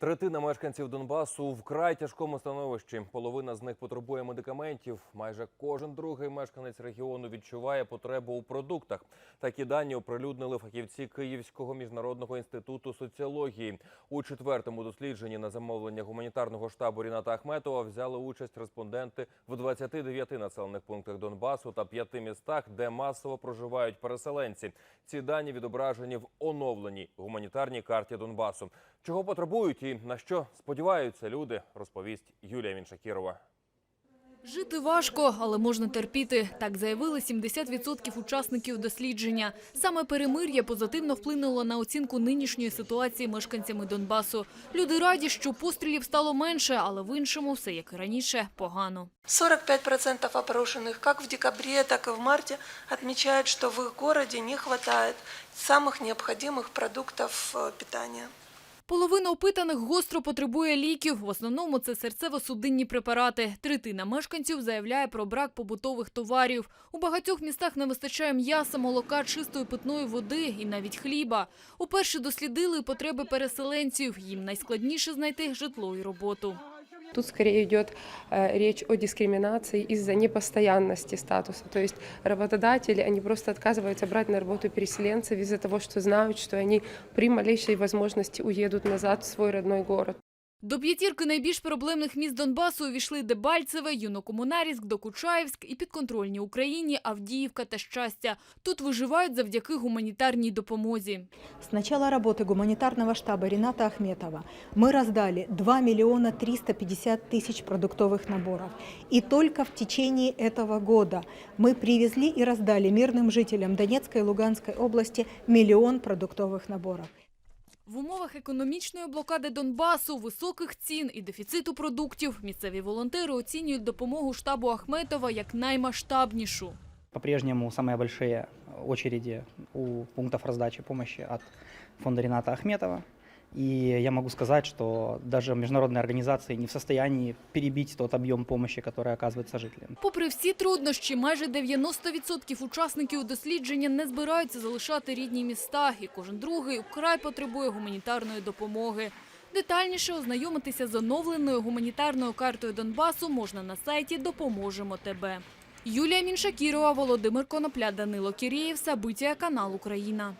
Третина мешканців Донбасу вкрай тяжкому становищі. Половина з них потребує медикаментів. Майже кожен другий мешканець регіону відчуває потребу у продуктах. Такі дані оприлюднили фахівці Київського міжнародного інституту соціології. У четвертому дослідженні на замовлення гуманітарного штабу Ріната Ахметова взяли участь респонденти в 29 населених пунктах Донбасу та п'яти містах, де масово проживають переселенці. Ці дані відображені в оновленій гуманітарній карті Донбасу. Чого потребують і на що сподіваються люди, розповість Юлія Міншакірова. Жити важко, але можна терпіти. Так заявили 70% учасників дослідження. Саме перемир'я позитивно вплинуло на оцінку нинішньої ситуації мешканцями Донбасу. Люди раді, що пострілів стало менше, але в іншому все як і раніше погано. 45% опрошенных как в декабре, так и в марте отмечают, что в их городе не хватает самых необходимых продуктов э, питания. Половина опитаних гостро потребує ліків. В основному це серцево-судинні препарати. Третина мешканців заявляє про брак побутових товарів. У багатьох містах не вистачає м'яса, молока, чистої питної води і навіть хліба. Уперше дослідили потреби переселенців. Їм найскладніше знайти житло і роботу. Тут скорее идет э, речь о дискриминации из-за непостоянности статуса. То есть работодатели, они просто отказываются брать на работу переселенцев из-за того, что знают, что они при малейшей возможности уедут назад в свой родной город. До п'ятірки найбільш проблемних міст Донбасу увійшли Дебальцеве, Юнокомунарівськ, Докучаєвськ і підконтрольні Україні Авдіївка та Щастя. Тут виживають завдяки гуманітарній допомозі. С начала работы гуманитарного штаба Рената Ахметова мы раздали 2 миллиона 350 тысяч продуктовых наборов. И только в течение этого года мы привезли и раздали мирным жителям Донецкой и Луганской области миллион продуктовых наборов. В умовах економічної блокади Донбасу, високих цін і дефіциту продуктів місцеві волонтери оцінюють допомогу штабу Ахметова як наймасштабнішу. По-прежнему самые большие очереди у пунктов раздачи помощи от фонда Рената Ахметова. И я могу сказать, что даже международные организации не в состоянии перебить тот объем помощи, который оказывается жителям. Попри всі труднощі, майже 90% учасників дослідження не збираються залишати рідні міста, і кожен другий вкрай потребує гуманітарної допомоги. Детальніше ознайомитися з оновленою гуманітарною картою Донбасу можна на сайті Допоможемо тебе. Юлія Міншакірова, Володимир Конопля, Данило Кірєєв, Сабиття, канал Україна.